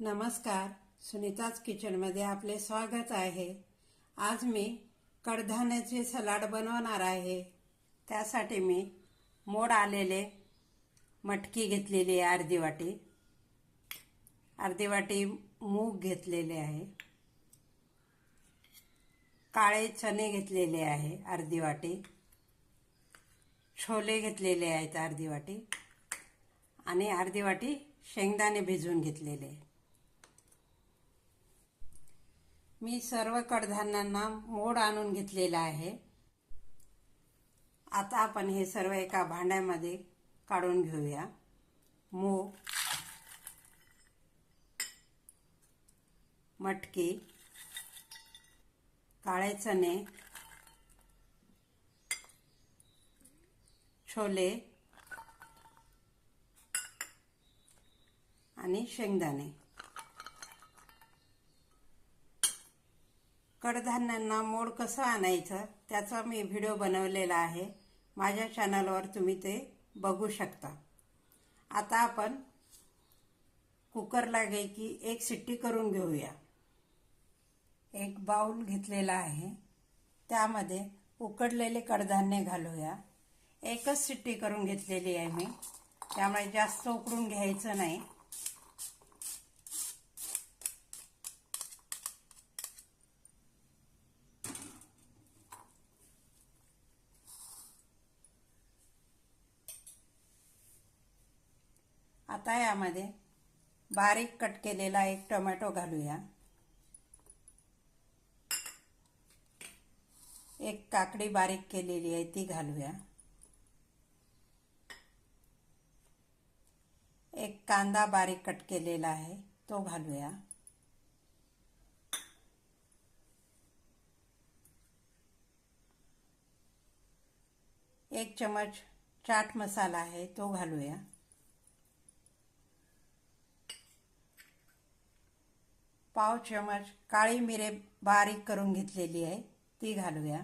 नमस्कार. सुनीताच किचनमध्ये आपले स्वागत आहे. आज मी कडधान्याचे सलाड बनवणार आहे. त्यासाठी मी मोड आलेले मटकी घेतलेली आहे अर्धी वाटी अर्धी वाटी मूग घेतलेले आहे. काळे चणे घेतलेले आहे अर्धी वाटी छोले घेतलेले आहेत अर्धी वाटी आणि अर्धी वाटी शेंगदाणे भिजवून घेतलेले मी सर्व कडधान्यांना मोड आणून घेतलेला आहे. आता आपण हे सर्व एका भांड्यामध्ये काढून घेऊया. मूग मटकी काळे चणे छोले आणि शेंगदाणे. कडधान्यांना मोड कसं आणायचं त्याचा मी व्हिडिओ बनवलेला आहे. माझ्या चॅनलवर तुम्ही ते बघू शकता. आता आपण कुकरला घे की एक सिट्टी करून घेऊया. एक बाऊल घेतलेला आहे. त्यामध्ये उकडलेले कडधान्य घालूया. एकच सिट्टी करून घेतलेली आहे मी. त्यामुळे जास्त उकडून घ्यायचं नाही. आता यामध्ये. बारीक कट केलेला एक टोमॅटो घालूया. एक काकडी बारीक केलेली आहे, ती घालूया. एक कांदा बारीक कट केलेला आहे तो घालूया. एक चमच चाट मसाला आहे तो घालूया. पाव चमच काळी मिरे बारीक करून घेतलेली आहे. ती घालूया.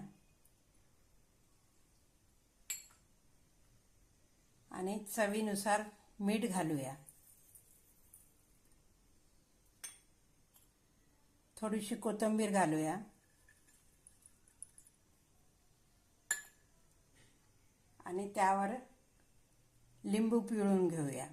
आणि चवीनुसार मीठ घालूया. थोडीशी कोथिंबीर घालूया. आणि त्यावर लिंबू पिळून घेऊया.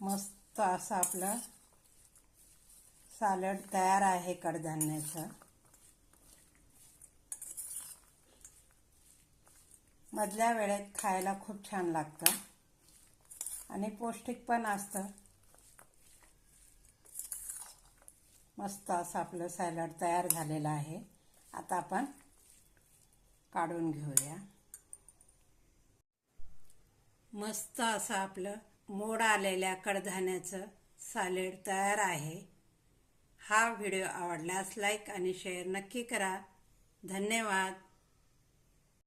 मस्त असं आपलं सालड तयार आहे कडधान्याचं. मधल्या वेळेत खायला खूप छान लागतं. आणि पौष्टिक पण असतं. मस्त असं आपलं सॅलड तयार झालेलं आहे. आता आपण काढून घेऊया. मस्त असं आपलं मोड आलेल्या कडधान्याचं सालेड तयार आहे. हा व्हिडिओ आवडल्यास लाईक आणि शेअर नक्की करा. धन्यवाद.